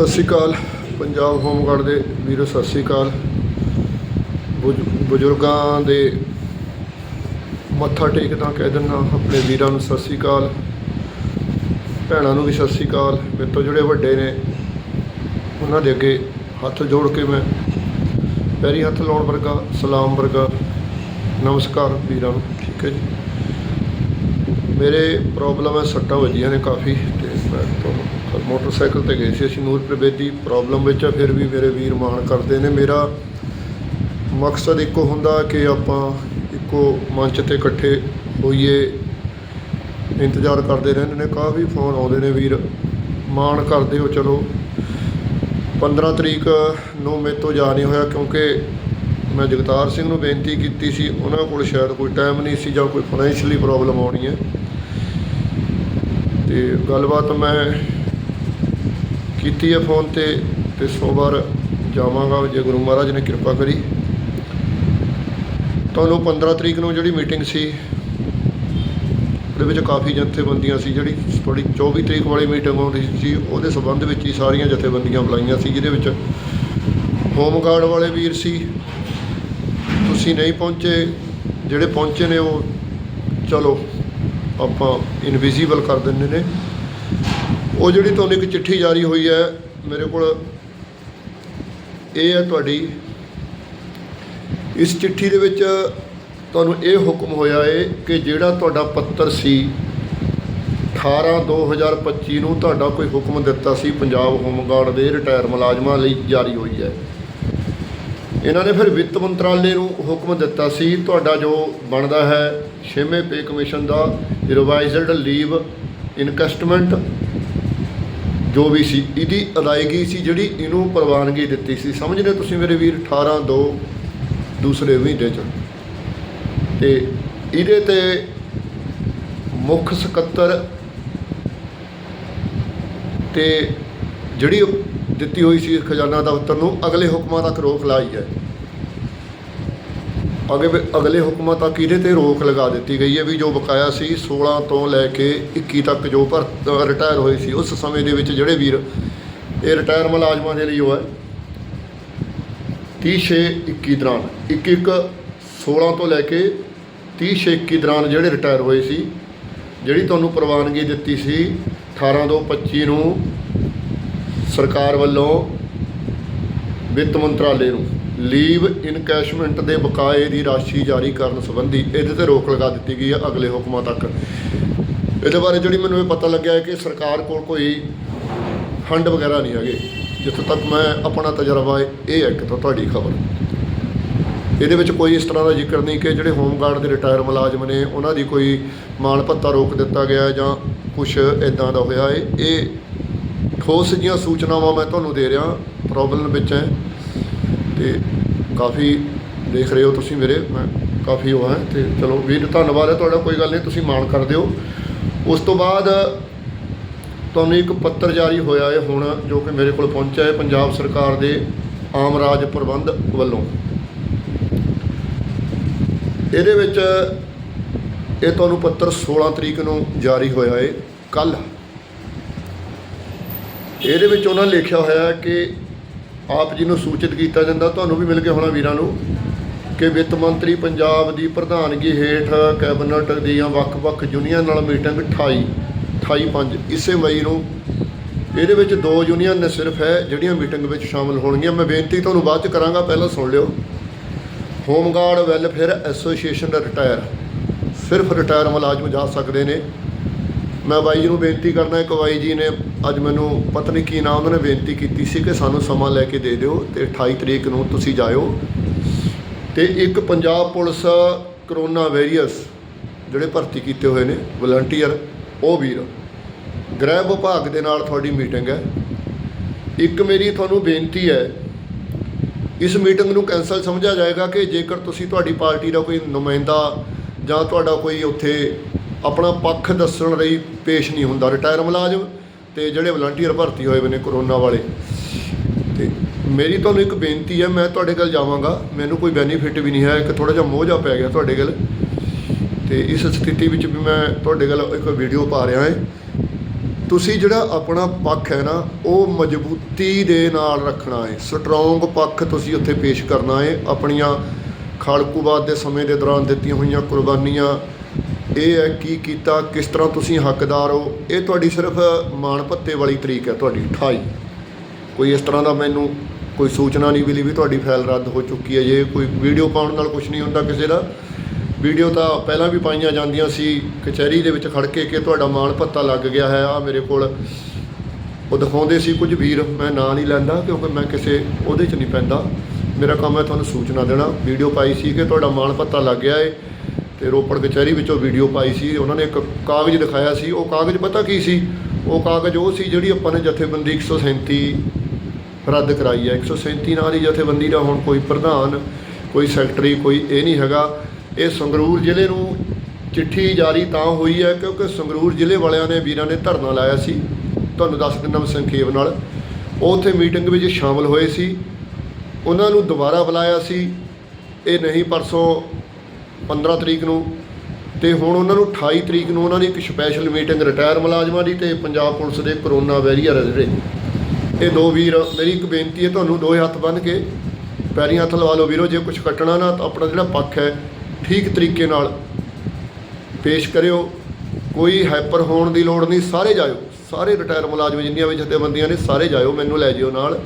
ਸਤਿ ਸ਼੍ਰੀ ਅਕਾਲ। ਪੰਜਾਬ ਹੋਮਗਾਰਡ ਦੇ ਵੀਰੋ, ਸਤਿ ਸ਼੍ਰੀ ਅਕਾਲ। ਬੁਜ- ਬਜ਼ੁਰਗਾਂ ਦੇ ਮੱਥਾ ਟੇਕਦਾ ਕਹਿ ਦਿੰਦਾ, ਆਪਣੇ ਵੀਰਾਂ ਨੂੰ ਸਤਿ ਸ਼੍ਰੀ ਅਕਾਲ। ਭੈਣਾਂ ਨੂੰ ਵੀ ਸਤਿ ਸ਼੍ਰੀ ਅਕਾਲ। ਮੇਰੇ ਤੋਂ ਜਿਹੜੇ ਵੱਡੇ ਨੇ, ਉਹਨਾਂ ਦੇ ਅੱਗੇ ਹੱਥ ਜੋੜ ਕੇ ਮੈਂ ਪੈਰੀ ਹੱਥ ਲਾਉਣ ਵਰਗਾ, ਸਲਾਮ ਵਰਗਾ ਨਮਸਕਾਰ ਵੀਰਾਂ ਨੂੰ, ਠੀਕ ਹੈ ਜੀ। ਮੇਰੇ ਪ੍ਰੋਬਲਮ ਹੈ, ਸੱਟਾਂ ਵੱਜੀਆਂ ਨੇ ਕਾਫੀ ਤੇ ਮੈਂ ਤੁਹਾਨੂੰ ਤੋਂ ਮੋਟਰਸਾਈਕਲ ਤੇ ਗਏ ਸੀ ਅਸੀਂ ਨੂਰ ਬੇਦੀ ਪ੍ਰੋਬਲਮ ਵਿੱਚ ਆ, ਫਿਰ ਵੀ ਮੇਰੇ ਵੀਰ ਮਾਣ ਕਰਦੇ ਨੇ। ਮੇਰਾ ਮਕਸਦ ਇੱਕੋ ਹੁੰਦਾ ਕਿ ਆਪਾਂ ਇੱਕੋ ਮੰਚ ਤੇ ਇਕੱਠੇ ਹੋਈਏ, ਇੰਤਜ਼ਾਰ ਕਰਦੇ ਰਹਿੰਦੇ ਨੇ। ਕਾਫੀ ਫੋਨ ਆਉਂਦੇ ਨੇ ਵੀਰ, ਮਾਣ ਕਰਦੇ ਹੋ, ਚਲੋ। 15 ਤਰੀਕ ਨੂੰ ਮੇਰੇ ਤੋਂ ਜਾ ਨਹੀਂ ਹੋਇਆ ਕਿਉਂਕਿ ਮੈਂ ਜਗਤਾਰ ਸਿੰਘ ਨੂੰ ਬੇਨਤੀ ਕੀਤੀ ਸੀ, ਉਹਨਾਂ ਕੋਲ ਸ਼ਾਇਦ ਕੋਈ ਟਾਈਮ ਨਹੀਂ ਸੀ ਜਾਂ ਕੋਈ ਫਾਈਨੈਂਸ਼ੀਅਲੀ ਪ੍ਰੋਬਲਮ ਆਉਣੀ ਹੈ। ਤੇ ਗੱਲਬਾਤ ਮੈਂ ਕੀਤੀ ਹੈ ਫੋਨ ਤੇ ਤੇ ਸੋਮਵਾਰ ਜਾਵਾਂਗਾ ਜੇ ਗੁਰੂ ਮਹਾਰਾਜ ਨੇ ਕਿਰਪਾ ਕਰੀ। ਤੁਹਾਨੂੰ 15 ਤਰੀਕ ਨੂੰ ਜਿਹੜੀ ਮੀਟਿੰਗ ਸੀ, ਉਹਦੇ ਵਿੱਚ ਕਾਫੀ ਜਥੇਬੰਦੀਆਂ ਸੀ ਜਿਹੜੀ ਥੋੜੀ 24 ਤਰੀਕ ਵਾਲੀ ਮੀਟਿੰਗ ਹੋਣੀ ਸੀ, ਉਹਦੇ ਸੰਬੰਧ ਵਿੱਚ ਹੀ ਸਾਰੀਆਂ ਜਥੇਬੰਦੀਆਂ ਬੁਲਾਈਆਂ ਸੀ, ਜਿਹਦੇ ਵਿੱਚ ਹੋਮਗਾਰਡ ਵਾਲੇ ਵੀਰ ਸੀ। ਤੁਸੀਂ ਨਹੀਂ ਪਹੁੰਚੇ, ਜਿਹੜੇ ਪਹੁੰਚੇ ਨੇ ਉਹ ਚਲੋ ਆਪਾਂ ਇਨਵਿਜ਼ੀਬਲ ਕਰ ਦਿੰਦੇ ਨੇ। ਉਹ ਜਿਹੜੀ ਤੁਹਾਨੂੰ ਇੱਕ ਚਿੱਠੀ ਜਾਰੀ ਹੋਈ ਹੈ, ਮੇਰੇ ਕੋਲ ਇਹ ਹੈ ਤੁਹਾਡੀ। ਇਸ ਚਿੱਠੀ ਦੇ ਵਿੱਚ ਤੁਹਾਨੂੰ ਇਹ ਹੁਕਮ ਹੋਇਆ ਹੈ ਕਿ ਜਿਹੜਾ ਤੁਹਾਡਾ ਪੱਤਰ ਸੀ 18 2025 ਨੂੰ ਤੁਹਾਡਾ ਕੋਈ ਹੁਕਮ ਦਿੱਤਾ ਸੀ, ਪੰਜਾਬ ਹੋਮਗਾਰਡ ਦੇ ਰਿਟਾਇਰ ਮੁਲਾਜ਼ਮਾਂ ਲਈ ਜਾਰੀ ਹੋਈ ਹੈ। ਇਹਨਾਂ ਨੇ ਫਿਰ ਵਿੱਤ ਮੰਤਰਾਲੇ ਨੂੰ ਹੁਕਮ ਦਿੱਤਾ ਸੀ, ਤੁਹਾਡਾ ਜੋ ਬਣਦਾ ਹੈ, ਛੇਵੇਂ ਪੇ ਕਮਿਸ਼ਨ ਦਾ ਰਿਵਾਈਜ਼ਡ ਲੀਵ ਇਨਕਸਟਮੈਂਟ ਜੋ ਵੀ ਸੀ, ਇਹਦੀ ਅਦਾਇਗੀ ਸੀ ਜਿਹੜੀ ਇਹਨੂੰ ਪ੍ਰਵਾਨਗੀ ਦਿੱਤੀ ਸੀ। ਸਮਝਦੇ ਤੁਸੀਂ ਮੇਰੇ ਵੀਰ 18 2 ਦੂਸਰੇ ਮਹੀਨੇ ਚ। ਤੇ ਇਹਦੇ ਤੇ ਮੁੱਖ ਸਕੱਤਰ ਤੇ ਜਿਹੜੀ ਦਿੱਤੀ ਹੋਈ ਸੀ ਖਜ਼ਾਨਾ ਦਫ਼ਤਰ ਨੂੰ, ਅਗਲੇ ਹੁਕਮਾਂ ਤੱਕ ਰੋਕ ਲਾਈ ਹੈ। ਅਗੇ ਅਗਲੇ ਹੁਕਮਾਂ ਤੱਕ ਇਹਦੇ ਤੇ ਰੋਕ ਲਗਾ ਦਿੱਤੀ ਗਈ ਹੈ ਵੀ ਜੋ ਬਕਾਇਆ ਸੀ 16 ਤੋਂ ਲੈ ਕੇ 21 ਤੱਕ ਜੋ ਭਰ ਰਿਟਾਇਰ ਹੋਏ ਸੀ, ਉਸ ਸਮੇਂ ਦੇ ਵਿੱਚ ਜਿਹੜੇ ਵੀਰ, ਇਹ ਰਿਟਾਇਰ ਮੁਲਾਜ਼ਮਾਂ ਦੇ ਲਈ ਉਹ ਹੈ। 30 6 21 ਦੌਰਾਨ 21 16 ਤੋਂ ਲੈ ਕੇ 30 6 21 ਦੌਰਾਨ ਜਿਹੜੇ ਰਿਟਾਇਰ ਹੋਏ ਸੀ, ਜਿਹੜੀ ਤੁਹਾਨੂੰ ਪ੍ਰਵਾਨਗੀ ਦਿੱਤੀ ਸੀ 18 ਤੋਂ 25 ਨੂੰ ਸਰਕਾਰ ਵੱਲੋਂ ਵਿੱਤ ਮੰਤਰਾਲੇ ਨੂੰ। ਲੀਵ ਇਨਕੈਸ਼ਮੈਂਟ ਦੇ ਬਕਾਏ ਦੀ ਰਾਸ਼ੀ ਜਾਰੀ ਕਰਨ ਸੰਬੰਧੀ ਇਹਦੇ ਤੇ ਰੋਕ ਲਗਾ ਦਿੱਤੀ ਗਈ ਹੈ ਅਗਲੇ ਹੁਕਮਾਂ ਤੱਕ। ਇਹਦੇ ਬਾਰੇ ਜਿਹੜੀ ਮੈਨੂੰ ਇਹ ਪਤਾ ਲੱਗਿਆ ਹੈ ਕਿ ਸਰਕਾਰ ਕੋਲ ਕੋਈ ਫੰਡ ਵਗੈਰਾ ਨਹੀਂ ਹੈਗੇ, ਜਿੱਥੋਂ ਤੱਕ ਮੈਂ ਆਪਣਾ ਤਜਰਬਾ ਹੈ, ਇਹ ਹੈ ਇੱਕ ਤੋਂ ਤੁਹਾਡੀ ਖਬਰ। ਇਹਦੇ ਵਿੱਚ ਕੋਈ ਇਸ ਤਰ੍ਹਾਂ ਦਾ ਜ਼ਿਕਰ ਨਹੀਂ ਕਿ ਜਿਹੜੇ ਹੋਮਗਾਰਡ ਦੇ ਰਿਟਾਇਰ ਮੁਲਾਜ਼ਮ ਨੇ, ਉਹਨਾਂ ਦੀ ਕੋਈ ਮਾਣ ਭੱਤਾ ਰੋਕ ਦਿੱਤਾ ਗਿਆ ਜਾਂ ਕੁਝ ਇਦਾਂ ਦਾ ਹੋਇਆ ਹੈ। ਇਹ ਠੋਸ ਜੀਆਂ ਸੂਚਨਾਵਾਂ ਮੈਂ ਤੁਹਾਨੂੰ ਦੇ ਰਿਹਾ, ਪ੍ਰੋਬਲਮ ਵਿੱਚ ਹੈ। ਤੇ ਕਾਫੀ ਦੇਖ ਰਹੇ ਹੋ ਤੁਸੀਂ ਮੇਰੇ, ਮੈਂ ਕਾਫੀ ਉਹ ਹੈ ਤੇ ਚਲੋ ਵੀਰ, ਧੰਨਵਾਦ ਹੈ ਤੁਹਾਡਾ, ਕੋਈ ਗੱਲ ਨਹੀਂ, ਤੁਸੀਂ ਮਾਣ ਕਰਦੇ ਹੋ। ਉਸ ਤੋਂ ਬਾਅਦ ਤੁਹਾਨੂੰ ਇੱਕ ਪੱਤਰ ਜਾਰੀ ਹੋਇਆ ਹੈ ਹੁਣ, ਜੋ ਕਿ ਮੇਰੇ ਕੋਲ ਪਹੁੰਚਿਆ ਹੈ ਪੰਜਾਬ ਸਰਕਾਰ ਦੇ ਆਮ ਰਾਜ ਪ੍ਰਬੰਧ ਵੱਲੋਂ। ਇਹਦੇ ਵਿੱਚ ਇਹ ਤੁਹਾਨੂੰ ਪੱਤਰ 16 ਤਰੀਕ ਨੂੰ ਜਾਰੀ ਹੋਇਆ ਹੈ ਕੱਲ ਇਹਦੇ ਵਿੱਚ ਉਹਨਾਂ ਲਿਖਿਆ ਹੋਇਆ ਹੈ ਕਿ ਆਪ ਜੀ ਨੂੰ ਸੂਚਿਤ ਕੀਤਾ ਜਾਂਦਾ, ਤੁਹਾਨੂੰ ਵੀ ਮਿਲ ਕੇ ਹੋਣਾ ਵੀਰਾਂ ਨੂੰ ਕਿ ਵਿੱਤ ਮੰਤਰੀ ਪੰਜਾਬ ਦੀ ਪ੍ਰਧਾਨਗੀ ਹੇਠ ਕੈਬਨਿਟ ਦੀਆਂ ਵੱਖ-ਵੱਖ ਯੂਨੀਅਨ ਨਾਲ ਮੀਟਿੰਗ 28 28 5 ਇਸੇ ਮਈ ਨੂੰ। ਇਹਦੇ ਵਿੱਚ ਦੋ ਯੂਨੀਅਨ ਨੇ ਸਿਰਫ ਹੈ ਜਿਹੜੀਆਂ ਮੀਟਿੰਗ ਵਿੱਚ ਸ਼ਾਮਲ ਹੋਣਗੀਆਂ। ਮੈਂ ਬੇਨਤੀ ਤੁਹਾਨੂੰ ਬਾਅਦ ਚ ਕਰਾਂਗਾ, ਪਹਿਲਾਂ ਸੁਣ ਲਿਓ। ਹੋਮਗਾਰਡ ਵੈਲਫੇਅਰ ਐਸੋਸੀਏਸ਼ਨ ਦਾ ਰਿਟਾਇਰ। ਸਿਰਫ ਰਿਟਾਇਰ ਮੁਲਾਜ਼ਮ ਜਾ ਸਕਦੇ ਨੇ। ਮੈਂ ਬਾਈ ਜੀ ਨੂੰ ਬੇਨਤੀ ਕਰਦਾ, ਇੱਕ ਬਾਈ ਜੀ ਨੇ ਅੱਜ ਮੈਨੂੰ ਪਤਨੀ ਕੀ ਨਾਮ ਉਹਨਾਂ ਨੇ ਬੇਨਤੀ ਕੀਤੀ ਸੀ ਕਿ ਸਾਨੂੰ ਸਮਾਂ ਲੈ ਕੇ ਦੇ ਦਿਓ ਤੇ 28 ਤਰੀਕ ਨੂੰ ਤੁਸੀਂ ਜਾਇਓ। ਤੇ ਇੱਕ ਪੰਜਾਬ ਪੁਲਿਸ ਕਰੋਨਾ ਵੈਰੀਅਸ ਜਿਹੜੇ ਭਰਤੀ ਕੀਤੇ ਹੋਏ ਨੇ, ਵਲੰਟੀਅਰ, ਉਹ ਵੀਰ, ਗ੍ਰਹਿ ਵਿਭਾਗ ਦੇ ਨਾਲ ਤੁਹਾਡੀ ਮੀਟਿੰਗ ਹੈ। ਇੱਕ ਮੇਰੀ ਤੁਹਾਨੂੰ ਬੇਨਤੀ ਹੈ, ਇਸ ਮੀਟਿੰਗ ਨੂੰ ਕੈਂਸਲ ਸਮਝਿਆ ਜਾਏਗਾ ਕਿ ਜੇਕਰ ਤੁਸੀਂ ਤੁਹਾਡੀ ਪਾਰਟੀ ਦਾ ਕੋਈ ਨੁਮਾਇੰਦਾ ਜਾਂ ਤੁਹਾਡਾ ਕੋਈ ਉੱਥੇ ਆਪਣਾ ਪੱਖ ਦੱਸਣ ਲਈ ਪੇਸ਼ ਨਹੀਂ ਹੁੰਦਾ। ਰਿਟਾਇਰ ਮੁਲਾਜ਼ਮ ਤੇ ਜਿਹੜੇ ਵਲੰਟੀਅਰ ਭਰਤੀ ਹੋਏ ਹੋਏ ਨੇ ਕਰੋਨਾ ਵਾਲੇ। ਤੇ ਮੇਰੀ ਤੁਹਾਨੂੰ ਇੱਕ ਬੇਨਤੀ ਹੈ, ਮੈਂ ਤੁਹਾਡੇ ਕੋਲ ਜਾਵਾਂਗਾ। ਮੈਨੂੰ ਕੋਈ ਬੈਨੀਫਿਟ ਵੀ ਨਹੀਂ ਹੈ, ਇੱਕ ਥੋੜਾ ਜਿਹਾ ਮੋਹ ਜਿਹਾ ਪੈ ਗਿਆ ਤੁਹਾਡੇ ਕੋਲ। ਤੇ ਇਸ ਸਥਿਤੀ ਵਿੱਚ ਵੀ ਮੈਂ ਤੁਹਾਡੇ ਕੋਲ ਇੱਕ ਵੀਡੀਓ ਪਾ ਰਿਹਾ ਹਾਂ। ਤੁਸੀਂ ਜਿਹੜਾ ਆਪਣਾ ਪੱਖ ਹੈ ਨਾ, ਉਹ ਮਜ਼ਬੂਤੀ ਦੇ ਨਾਲ ਰੱਖਣਾ ਹੈ। ਸਟਰੋਂਗ ਪੱਖ ਤੁਸੀਂ ਉੱਥੇ ਪੇਸ਼ ਕਰਨਾ ਹੈ। ਆਪਣੀਆਂ ਖਾਲਕੂਬਾਦ ਦੇ ਸਮੇਂ ਦੇ ਦੌਰਾਨ ਦਿੱਤੀਆਂ ਹੋਈਆਂ ਕੁਰਬਾਨੀਆਂ ਇਹ ਹੈ ਕੀ ਕੀਤਾ, ਕਿਸ ਤਰ੍ਹਾਂ ਤੁਸੀਂ ਹੱਕਦਾਰ ਹੋ? ਇਹ ਤੁਹਾਡੀ ਸਿਰਫ ਮਾਣ ਭੱਤੇ ਵਾਲੀ ਤਰੀਕ ਹੈ ਤੁਹਾਡੀ 28 ਕੋਈ ਇਸ ਤਰ੍ਹਾਂ ਦਾ ਮੈਨੂੰ ਕੋਈ ਸੂਚਨਾ ਨਹੀਂ ਮਿਲੀ ਵੀ ਤੁਹਾਡੀ ਫਾਈਲ ਰੱਦ ਹੋ ਚੁੱਕੀ ਹੈ, ਜੇ ਕੋਈ ਵੀਡੀਓ ਪਾਉਣ ਨਾਲ ਕੁਝ ਨਹੀਂ ਹੁੰਦਾ ਕਿਸੇ ਦਾ। ਵੀਡੀਓ ਤਾਂ ਪਹਿਲਾਂ ਵੀ ਪਾਈਆਂ ਜਾਂਦੀਆਂ ਸੀ, ਕਚਹਿਰੀ ਦੇ ਵਿੱਚ ਖੜ ਕੇ ਕਿ ਤੁਹਾਡਾ ਮਾਣ ਭੱਤਾ ਲੱਗ ਗਿਆ ਹੈ ਆ ਮੇਰੇ ਕੋਲ ਉਹ ਦਿਖਾਉਂਦੇ ਸੀ ਕੁਝ ਵੀਰ, ਮੈਂ ਨਾਂ ਨਹੀਂ ਲੈਂਦਾ ਕਿਉਂਕਿ ਮੈਂ ਕਿਸੇ ਉਹਦੇ 'ਚ ਨਹੀਂ ਪੈਂਦਾ। ਮੇਰਾ ਕੰਮ ਹੈ ਤੁਹਾਨੂੰ ਸੂਚਨਾ ਦੇਣਾ। ਵੀਡੀਓ ਪਾਈ ਸੀ ਕਿ ਤੁਹਾਡਾ ਮਾਣ ਭੱਤਾ ਲੱਗ ਗਿਆ ਏ। ਤੇ ਰੋਪੜ ਕਚਹਿਰੀ ਵਿੱਚੋਂ ਵੀਡੀਓ ਪਾਈ ਸੀ, ਉਹਨਾਂ ਨੇ ਇੱਕ ਕਾਗਜ਼ ਦਿਖਾਇਆ ਸੀ, ਉਹ ਕਾਗਜ਼ ਪਤਾ ਕੀ ਸੀ? ਉਹ ਕਾਗਜ਼ ਉਹ ਸੀ ਜਿਹੜੀ ਆਪਾਂ ਨੇ ਜਥੇਬੰਦੀ 137 ਰੱਦ ਕਰਾਈ ਹੈ। 137 ਨਾਲ ਹੀ ਜਥੇਬੰਦੀ ਦਾ ਹੁਣ ਕੋਈ ਪ੍ਰਧਾਨ, ਕੋਈ ਸੈਕਟਰੀ ਕੋਈ ਇਹ ਨਹੀਂ ਹੈਗਾ। ਇਹ ਸੰਗਰੂਰ ਜ਼ਿਲ੍ਹੇ ਨੂੰ ਚਿੱਠੀ ਜਾਰੀ ਤਾਂ ਹੋਈ ਹੈ ਕਿਉਂਕਿ ਸੰਗਰੂਰ ਜ਼ਿਲ੍ਹੇ ਵਾਲਿਆਂ ਨੇ ਵੀਰਾਂ ਨੇ ਧਰਨਾ ਲਾਇਆ ਸੀ। ਤੁਹਾਨੂੰ ਦੱਸ ਦਿੰਦਾ ਮੈਂ ਸੰਖੇਪ ਨਾਲ। ਉਹ ਉੱਥੇ ਮੀਟਿੰਗ ਵਿੱਚ ਸ਼ਾਮਲ ਹੋਏ ਸੀ। ਉਹਨਾਂ ਨੂੰ ਦੁਬਾਰਾ ਬੁਲਾਇਆ ਸੀ। ਇਹ ਨਹੀਂ ਪਰਸੋਂ 15 ਤਰੀਕ ਨੂੰ ਤੇ ਹੁਣ ਉਹਨਾਂ ਨੂੰ 28 ਤਰੀਕ ਨੂੰ ਉਹਨਾਂ ਦੀ ਇੱਕ ਸਪੈਸ਼ਲ ਮੀਟਿੰਗ ਰਿਟਾਇਰ ਮੁਲਾਜ਼ਮਾਂ ਦੀ ਤੇ ਪੰਜਾਬ ਪੁਲਿਸ ਦੇ ਕਰੋਨਾ ਵੈਰੀਅਰ ਆ ਜਿਹੜੇ ਇਹ ਦੋ ਵੀਰ, ਮੇਰੀ ਇੱਕ ਬੇਨਤੀ ਹੈ ਤੁਹਾਨੂੰ ਦੋਏ ਹੱਥ ਬੰਨ੍ਹ ਕੇ ਪੈਰੀਂ ਹੱਥ ਲਵਾ ਲਓ ਵੀਰੋ, ਜੇ ਕੁਝ ਕੱਟਣਾ ਨਾ ਤਾਂ ਆਪਣਾ ਜਿਹੜਾ ਪੱਖ ਹੈ, ਠੀਕ ਤਰੀਕੇ ਨਾਲ ਪੇਸ਼ ਕਰਿਓ। ਕੋਈ ਹਾਈਪਰ ਹੋਣ ਦੀ ਲੋੜ ਨਹੀਂ, ਸਾਰੇ ਜਾਇਓ। ਸਾਰੇ ਰਿਟਾਇਰ ਮੁਲਾਜ਼ਮ ਜਿੰਨੀਆਂ ਵੀ ਜਥੇਬੰਦੀਆਂ ਨੇ, ਸਾਰੇ ਜਾਇਓ, ਮੈਨੂੰ ਲੈ ਜਿਓ ਨਾਲ।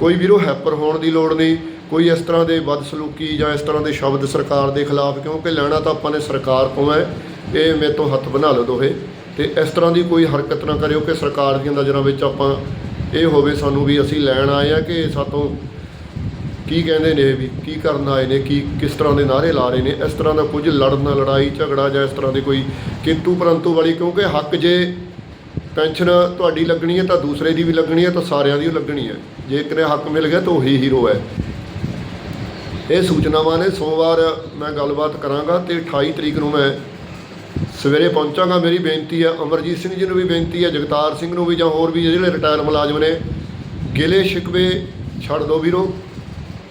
ਕੋਈ ਵੀਰੋ ਹਾਈਪਰ ਹੋਣ ਦੀ ਲੋੜ ਨਹੀਂ। ਕੋਈ ਇਸ ਤਰ੍ਹਾਂ ਦੇ ਬਦਸਲੂਕੀ ਜਾਂ ਇਸ ਤਰ੍ਹਾਂ ਦੇ ਸ਼ਬਦ ਸਰਕਾਰ ਦੇ ਖਿਲਾਫ, ਕਿਉਂਕਿ ਲੈਣਾ ਤਾਂ ਆਪਾਂ ਨੇ ਸਰਕਾਰ ਤੋਂ ਹੈ, ਇਹ ਮੇਰੇ ਤੋਂ ਹੱਥ ਬਣਾ ਲਓ ਦੋਹੇ। ਤੇ ਇਸ ਤਰ੍ਹਾਂ ਦੀ ਕੋਈ ਹਰਕਤ ਨਾ ਕਰਿਓ ਕਿ ਸਰਕਾਰ ਦੀਆਂ ਨਜ਼ਰਾਂ ਵਿੱਚ ਆਪਾਂ ਇਹ ਹੋਵੇ ਸਾਨੂੰ ਵੀ ਅਸੀਂ ਲੈਣ ਆਏ ਆ ਕਿ ਸਾਤੋਂ ਕੀ ਕਹਿੰਦੇ ਨੇ ਵੀ, ਕੀ ਕਰਨ ਆਏ ਨੇ, ਕੀ, ਕਿਸ ਤਰ੍ਹਾਂ ਦੇ ਨਾਰੇ ਲਾ ਰਹੇ ਨੇ। ਇਸ ਤਰ੍ਹਾਂ ਦਾ ਕੁਝ ਲੜਨਾ ਲੜਾਈ, ਝਗੜਾ ਜਾਂ ਇਸ ਤਰ੍ਹਾਂ ਦੀ ਕੋਈ ਕਿੰਤੂ ਪਰੰਤੂ ਵਾਲੀ, ਕਿਉਂਕਿ ਹੱਕ ਜੇ ਪੈਨਸ਼ਨ ਤੁਹਾਡੀ ਲੱਗਣੀ ਹੈ ਤਾਂ ਦੂਸਰੇ ਦੀ ਵੀ ਲੱਗਣੀ ਹੈ, ਤਾਂ ਸਾਰਿਆਂ ਦੀ ਓ ਲੱਗਣੀ ਹੈ। ਜੇ ਕਿਤੇ ਹੱਕ ਮਿਲ ਗਿਆ ਤਾਂ ਉਹੀ ਹੀਰੋ ਹੈ। ਇਹ ਸੂਚਨਾਵਾਂ ਨੇ ਸੋਮਵਾਰ ਮੈਂ ਗੱਲਬਾਤ ਕਰਾਂਗਾ ਤੇ 28 ਤਰੀਕ ਨੂੰ ਮੈਂ ਸਵੇਰੇ ਪਹੁੰਚਾਂਗਾ। ਮੇਰੀ ਬੇਨਤੀ ਹੈ, ਅਮਰਜੀਤ ਸਿੰਘ ਜੀ ਨੂੰ ਵੀ ਬੇਨਤੀ ਹੈ, ਜਗਤਾਰ ਸਿੰਘ ਨੂੰ ਵੀ ਜਾਂ ਹੋਰ ਵੀ ਜਿਹੜੇ ਰਿਟਾਇਰ ਮੁਲਾਜ਼ਮ ਨੇ, ਗਿਲੇ ਸ਼ਿਕਵੇ ਛੱਡ ਦਿਓ ਵੀਰੋ।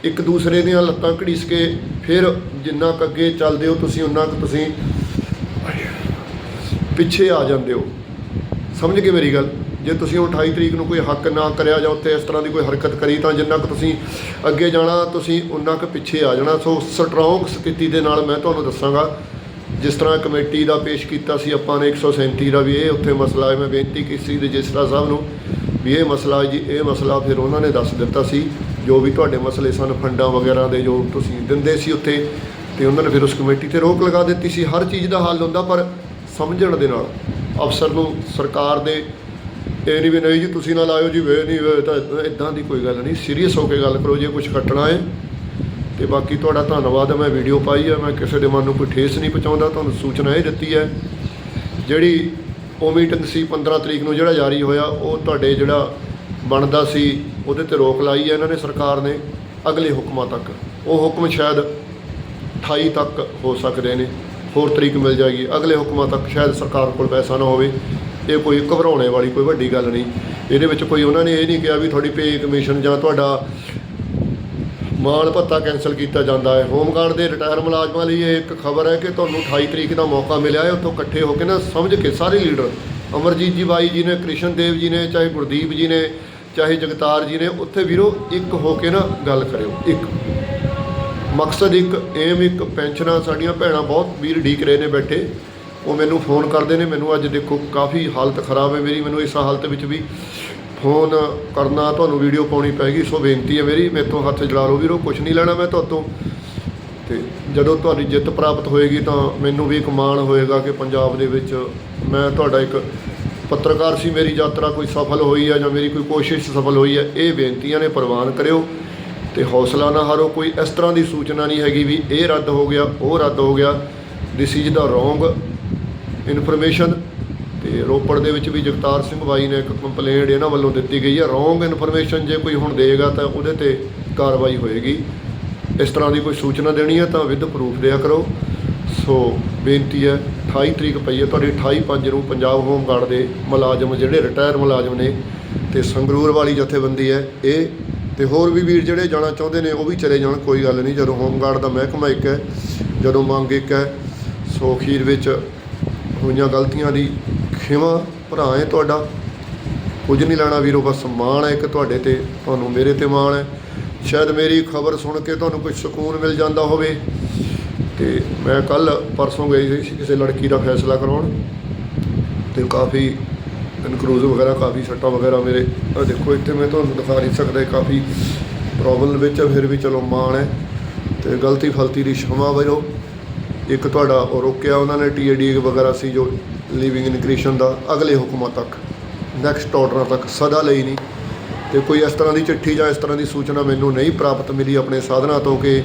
ਇੱਕ ਦੂਸਰੇ ਦੀਆਂ ਲੱਤਾਂ ਘੜੀਸ ਕੇ ਫਿਰ ਜਿੰਨਾ ਕੁ ਅੱਗੇ ਚੱਲਦੇ ਹੋ ਤੁਸੀਂ ਉਨਾ ਕੁ ਤੁਸੀਂ ਪਿੱਛੇ ਆ ਜਾਂਦੇ ਹੋ। ਸਮਝ ਗਏ ਮੇਰੀ ਗੱਲ? ਜੇ ਤੁਸੀਂ ਉਹ 28 ਤਰੀਕ ਨੂੰ ਕੋਈ ਹੱਕ ਨਾ ਕਰਿਆ ਜਾਂ ਉੱਥੇ ਇਸ ਤਰ੍ਹਾਂ ਦੀ ਕੋਈ ਹਰਕਤ ਕਰੀ, ਤਾਂ ਜਿੰਨਾ ਕੁ ਤੁਸੀਂ ਅੱਗੇ ਜਾਣਾ, ਤੁਸੀਂ ਉਨਾ ਕੁ ਪਿੱਛੇ ਆ ਜਾਣਾ। ਸੋ ਸਟਰੋਂਗ ਸਥਿਤੀ ਦੇ ਨਾਲ ਮੈਂ ਤੁਹਾਨੂੰ ਦੱਸਾਂਗਾ, ਜਿਸ ਤਰ੍ਹਾਂ ਕਮੇਟੀ ਦਾ ਪੇਸ਼ ਕੀਤਾ ਸੀ ਆਪਾਂ ਨੇ 137 ਦਾ ਵੀ, ਇਹ ਉੱਥੇ ਮਸਲਾ ਹੈ। ਮੈਂ ਬੇਨਤੀ ਕੀਤੀ ਸੀ ਰਜਿਸਟਰ ਸਾਹਿਬ ਨੂੰ ਵੀ ਇਹ ਮਸਲਾ ਜੀ, ਇਹ ਮਸਲਾ ਫਿਰ ਉਹਨਾਂ ਨੇ ਦੱਸ ਦਿੱਤਾ ਸੀ, ਜੋ ਵੀ ਤੁਹਾਡੇ ਮਸਲੇ ਸਨ, ਫੰਡਾਂ ਵਗੈਰਾ ਦੇ ਜੋ ਤੁਸੀਂ ਦਿੰਦੇ ਸੀ ਉੱਥੇ, ਤੇ ਉਹਨਾਂ ਨੇ ਫਿਰ ਉਸ ਕਮੇਟੀ ਤੇ ਰੋਕ ਲਗਾ ਦਿੱਤੀ ਸੀ। ਹਰ ਚੀਜ਼ ਦਾ ਹੱਲ ਹੁੰਦਾ, ਪਰ ਸਮਝਣ ਦੇ ਨਾਲ ਅਫਸਰ ਨੂੰ ਸਰਕਾਰ ਦੇ ਇਹ ਨਹੀਂ ਵੀ ਨਹੀਂ ਜੀ ਤੁਸੀਂ ਨਾ ਲਾਇਓ ਜੀ, ਵੇ ਨਹੀਂ ਵੇ ਤਾਂ ਇਦਾਂ ਦੀ ਕੋਈ ਗੱਲ ਨਹੀਂ। ਸੀਰੀਅਸ ਹੋ ਕੇ ਗੱਲ ਕਰੋ ਜੇ ਕੁਝ ਕੱਟਣਾ ਹੈ। ਤੇ ਬਾਕੀ ਤੁਹਾਡਾ ਧੰਨਵਾਦ ਹੈ, ਮੈਂ ਵੀਡੀਓ ਪਾਈ ਹੈ, ਮੈਂ ਕਿਸੇ ਦੇ ਮਨ ਨੂੰ ਕੋਈ ਠੇਸ ਨਹੀਂ ਪਹੁੰਚਾਉਂਦਾ, ਤੁਹਾਨੂੰ ਸੂਚਨਾ ਇਹ ਦਿੱਤੀ ਹੈ। ਜਿਹੜੀ ਉਹ ਮੀਟਿੰਗ ਸੀ 15 ਤਰੀਕ ਨੂੰ ਜਿਹੜਾ ਜਾਰੀ ਹੋਇਆ, ਉਹ ਤੁਹਾਡੇ ਜਿਹੜਾ ਬਣਦਾ ਸੀ, ਉਹਦੇ ਤੇ ਰੋਕ ਲਾਈ ਹੈ ਇਹਨਾਂ ਨੇ ਸਰਕਾਰ ਨੇ ਅਗਲੇ ਹੁਕਮਾਂ ਤੱਕ। ਉਹ ਹੁਕਮ ਸ਼ਾਇਦ 28 ਤੱਕ ਹੋ ਸਕਦੇ ਨੇ। ਹੋਰ ਤਰੀਕ ਮਿਲ ਜਾਏਗੀ। ਅਗਲੇ ਹੁਕਮਾਂ ਤੱਕ ਸ਼ਾਇਦ ਸਰਕਾਰ ਕੋਲ ਪੈਸਾ ਨਾ ਹੋਵੇ। ਇਹ ਕੋਈ ਘਬਰਾਉਣੇ ਵਾਲੀ ਕੋਈ ਵੱਡੀ ਗੱਲ ਨਹੀਂ। ਇਹਦੇ ਵਿੱਚ ਕੋਈ ਉਹਨਾਂ ਨੇ ਇਹ ਨਹੀਂ ਕਿਹਾ ਵੀ ਤੁਹਾਡੀ ਪੇ ਕਮਿਸ਼ਨ ਜਾਂ ਤੁਹਾਡਾ ਮਾਣ ਭੱਤਾ ਕੈਨਸਲ ਕੀਤਾ ਜਾਂਦਾ ਹੈ। ਹੋਮਗਾਰਡ ਦੇ ਰਿਟਾਇਰ ਮੁਲਾਜ਼ਮਾਂ ਲਈ ਇਹ ਇੱਕ ਖਬਰ ਹੈ ਕਿ ਤੁਹਾਨੂੰ 28 ਤਰੀਕ ਦਾ ਮੌਕਾ ਮਿਲਿਆ ਹੈ। ਉੱਥੋਂ ਇਕੱਠੇ ਹੋ ਕੇ ਨਾ ਸਮਝ ਕੇ ਸਾਰੇ ਲੀਡਰ, ਅਮਰਜੀਤ ਜੀ, ਬਾਈ ਜੀ ਨੇ, ਕ੍ਰਿਸ਼ਨ ਦੇਵ ਜੀ ਨੇ, ਚਾਹੇ ਗੁਰਦੀਪ ਜੀ ਨੇ, ਚਾਹੇ ਜਗਤਾਰ ਜੀ ਨੇ, ਉੱਥੇ ਵੀਰੋ ਇੱਕ ਹੋ ਕੇ ਨਾ ਗੱਲ ਕਰਿਓ। ਇੱਕ। ਮਕਸਦ ਇੱਕ ਏਮ ਇੱਕ, ਪੈਨਸ਼ਨਾਂ ਸਾਡੀਆਂ ਭੈਣਾਂ ਬਹੁਤ ਵੀਰ ਢੀਕ ਰਹੇ ਨੇ ਬੈਠੇ। ਉਹ ਮੈਨੂੰ ਫੋਨ ਕਰਦੇ ਨੇ, ਮੈਨੂੰ ਅੱਜ ਦੇਖੋ ਕਾਫੀ ਹਾਲਤ ਖਰਾਬ ਹੈ ਮੇਰੀ, ਮੈਨੂੰ ਇਸ ਹਾਲਤ ਵਿੱਚ ਵੀ ਫੋਨ ਕਰਨਾ ਤੁਹਾਨੂੰ ਵੀਡੀਓ ਪਾਉਣੀ ਪੈਗੀ, ਸੋ ਬੇਨਤੀ ਹੈ ਮੇਰੀ, ਮੇਰੇ ਤੋਂ ਹੱਥ ਜਲਾ ਲਓ ਵੀਰੋ ਕੁਝ ਨਹੀਂ ਲੈਣਾ ਮੈਂ ਤੁਹਾਤੋਂ। ਤੇ ਜਦੋਂ ਤੁਹਾਡੀ ਜਿੱਤ ਪ੍ਰਾਪਤ ਹੋਏਗੀ ਤਾਂ ਮੈਨੂੰ ਵੀ ਇੱਕ ਮਾਣ ਹੋਏਗਾ ਕਿ ਪੰਜਾਬ ਦੇ ਵਿੱਚ ਮੈਂ ਤੁਹਾਡਾ ਇੱਕ ਪੱਤਰਕਾਰ ਸੀ, ਮੇਰੀ ਯਾਤਰਾ ਕੋਈ ਸਫਲ ਹੋਈ ਹੈ ਜਾਂ ਮੇਰੀ ਕੋਈ ਕੋਸ਼ਿਸ਼ ਸਫਲ ਹੋਈ ਹੈ, ਇਹ ਬੇਨਤੀਆਂ ਨੇ ਪ੍ਰਵਾਨ ਕਰਿਓ। ਤੇ ਹੌਸਲਾ ਨਾ ਹਾਰੋ, ਕੋਈ ਇਸ ਤਰ੍ਹਾਂ ਦੀ ਸੂਚਨਾ ਨਹੀਂ ਹੈਗੀ ਵੀ ਇਹ ਰੱਦ ਹੋ ਗਿਆ, ਉਹ ਰੱਦ ਹੋ ਗਿਆ this is the wrong information ਤੇ ਰੋਪੜ ਦੇ ਵਿੱਚ ਵੀ ਜਗਤਾਰ ਸਿੰਘ ਬਾਈ ਨੇ ਇੱਕ ਕੰਪਲੇਂਟ ਇਹਨਾਂ ਵੱਲੋਂ ਦਿੱਤੀ ਗਈ ਹੈ। ਰੋਂਗ ਇਨਫੋਰਮੇਸ਼ਨ ਜੇ ਕੋਈ ਹੁਣ ਦੇਗਾ ਤਾਂ ਉਹਦੇ ਤੇ ਕਾਰਵਾਈ ਹੋਏਗੀ। ਇਸ ਤਰ੍ਹਾਂ ਦੀ ਕੋਈ ਸੂਚਨਾ ਦੇਣੀ ਹੈ ਤਾਂ ਵਿਦ ਪ੍ਰੂਫ ਦਿਆ ਕਰੋ। ਸੋ ਬੇਨਤੀ ਹੈ 28 ਤਰੀਕ ਪਈ ਹੈ ਤੁਹਾਡੀ 28 ਪੰਜ ਨੂੰ ਪੰਜਾਬ ਹੋਮਗਾਰਡ ਦੇ ਮੁਲਾਜ਼ਮ ਜਿਹੜੇ ਰਿਟਾਇਰ ਮੁਲਾਜ਼ਮ ਨੇ ਤੇ ਸੰਗਰੂਰ ਵਾਲੀ ਜਥੇਬੰਦੀ ਹੈ ਇਹ ਤੇ ਹੋਰ ਵੀ ਵੀਰ ਜਿਹੜੇ ਜਾਣਾ ਚਾਹੁੰਦੇ ਨੇ ਉਹ ਵੀ ਚਲੇ ਜਾਣ, ਕੋਈ ਗੱਲ ਨਹੀਂ। ਜਦੋਂ ਹੋਮਗਾਰਡ ਦਾ ਮਹਿਕਮਾ ਇੱਕ ਹੈ, ਜਦੋਂ ਮੰਗ ਇੱਕ ਹੈ, ਸੋ ਅਖੀਰ ਵਿੱਚ ਹੋਈਆਂ ਗਲਤੀਆਂ ਦੀ ਖਿਮਾ ਭਰਾ ਹੈ ਤੁਹਾਡਾ। ਕੁਝ ਨਹੀਂ ਲੈਣਾ ਵੀਰੋ, ਬਸ ਮਾਣ ਹੈ ਇੱਕ ਤੁਹਾਡੇ ਤੇ, ਤੁਹਾਨੂੰ ਮੇਰੇ ਤੇ ਮਾਣ ਹੈ। ਸ਼ਾਇਦ ਮੇਰੀ ਖਬਰ ਸੁਣ ਕੇ ਤੁਹਾਨੂੰ ਕੁਝ ਸਕੂਨ ਮਿਲ ਜਾਂਦਾ ਹੋਵੇ। ਤੇ ਮੈਂ ਕੱਲ ਪਰਸੋਂ ਗਈ ਸੀ ਕਿਸੇ ਲੜਕੀ ਦਾ ਫੈਸਲਾ ਕਰਾਉਣ। ਤੇ ਕਾਫੀ ਇਨਕਰੂਜ਼ ਵਗੈਰਾ, ਕਾਫੀ ਸੱਟਾਂ ਵਗੈਰਾ ਮੇਰੇ। ਆ ਦੇਖੋ, ਇੱਥੇ ਮੈਂ ਤੁਹਾਨੂੰ ਦਿਖਾ ਨਹੀਂ ਸਕਦਾ ਕਾਫੀ ਪ੍ਰੋਬਲਮ ਵਿੱਚ ਫਿਰ ਵੀ ਚਲੋ ਮਾਣ ਹੈ। ਤੇ ਗਲਤੀ ਫਲਤੀ ਦੀ ਸ਼ਮਾ ਵੀਰੋ ਇੱਕ ਤੁਹਾਡਾ ਉਹ ਰੋਕਿਆ ਉਹਨਾਂ ਨੇ ਟੀਏਡੀ ਵਗੈਰਾ ਸੀ ਜੋ ਲਿਵਿੰਗ ਇਨਕ੍ਰੀਸ਼ਨ ਦਾ ਅਗਲੇ ਹੁਕਮਾਂ ਤੱਕ ਨੈਕਸਟ ਆਰਡਰਾਂ ਤੱਕ ਸਦਾ ਲਈ ਨਹੀਂ। ਤੇ ਕੋਈ ਇਸ ਤਰ੍ਹਾਂ ਦੀ ਚਿੱਠੀ ਜਾਂ ਇਸ ਤਰ੍ਹਾਂ ਦੀ ਸੂਚਨਾ ਮੈਨੂੰ ਨਹੀਂ ਪ੍ਰਾਪਤ ਮਿਲੀ ਆਪਣੇ ਸਾਧਨਾਂ ਤੋਂ ਕਿ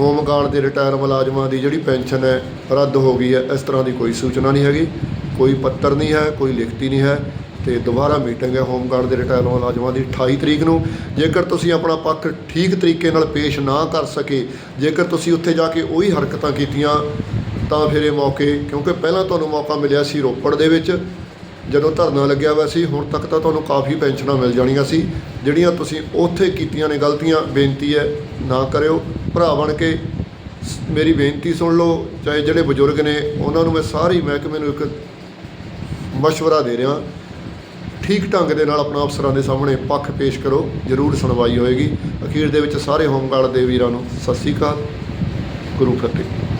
ਹੋਮ ਗਾਰਡ ਦੇ ਰਿਟਾਇਰ ਮੁਲਾਜ਼ਮਾਂ ਦੀ ਜਿਹੜੀ ਪੈਨਸ਼ਨ ਹੈ, ਰੱਦ ਹੋ ਗਈ ਹੈ, ਇਸ ਤਰ੍ਹਾਂ ਦੀ ਕੋਈ ਸੂਚਨਾ ਨਹੀਂ ਹੈਗੀ, ਕੋਈ ਪੱਤਰ ਨਹੀਂ ਹੈ, ਕੋਈ ਲਿਖਤੀ ਨਹੀਂ ਹੈ। ਤੇ ਦੁਬਾਰਾ ਮੀਟਿੰਗ ਹੈ ਹੋਮਗਾਰਡ ਦੇ ਰਿਟਾਇਰ ਮੁਲਾਜ਼ਮਾਂ ਦੀ 28 ਤਰੀਕ ਨੂੰ। ਜੇਕਰ ਤੁਸੀਂ ਆਪਣਾ ਪੱਖ ਠੀਕ ਤਰੀਕੇ ਨਾਲ ਪੇਸ਼ ਨਾ ਕਰ ਸਕੇ, ਜੇਕਰ ਤੁਸੀਂ ਉੱਥੇ ਜਾ ਕੇ ਉਹੀ ਹਰਕਤਾਂ ਕੀਤੀਆਂ, ਤਾਂ ਫਿਰ ਇਹ ਮੌਕੇ, ਕਿਉਂਕਿ ਪਹਿਲਾਂ ਤੁਹਾਨੂੰ ਮੌਕਾ ਮਿਲਿਆ ਸੀ ਰੋਪੜ ਦੇ ਵਿੱਚ। ਜਦੋਂ ਧਰਨਾ ਲੱਗਿਆ ਹੋਇਆ ਸੀ, ਹੁਣ ਤੱਕ ਤਾਂ ਤੁਹਾਨੂੰ ਕਾਫੀ ਪੈਨਸ਼ਨਾਂ ਮਿਲ ਜਾਣੀਆਂ ਸੀ। ਜਿਹੜੀਆਂ ਤੁਸੀਂ ਉੱਥੇ ਕੀਤੀਆਂ ਨੇ ਗਲਤੀਆਂ, ਬੇਨਤੀ ਹੈ ਨਾ ਕਰਿਓ। ਭਰਾ ਬਣ ਕੇ ਮੇਰੀ ਬੇਨਤੀ ਸੁਣ ਲਓ, ਚਾਹੇ ਜਿਹੜੇ ਬਜ਼ੁਰਗ ਨੇ, ਉਹਨਾਂ ਨੂੰ ਮੈਂ ਸਾਰੀ ਮਹਿਕਮੇ ਨੂੰ ਇੱਕ ਮਸ਼ਵਰਾ ਦੇ ਰਿਹਾ। ਠੀਕ ਢੰਗ ਦੇ ਨਾਲ ਆਪਣਾ ਅਫਸਰਾਂ ਦੇ ਸਾਹਮਣੇ ਪੱਖ ਪੇਸ਼ ਕਰੋ। ਜ਼ਰੂਰ ਸੁਣਵਾਈ ਹੋਏਗੀ। ਅਖੀਰ ਦੇ ਵਿੱਚ ਸਾਰੇ ਹੋਮਗਾਰਡ ਦੇ ਵੀਰਾਂ ਨੂੰ ਸਤਿ ਸ੍ਰੀ ਅਕਾਲ। ਗੁਰੂ ਫਤਿਹ।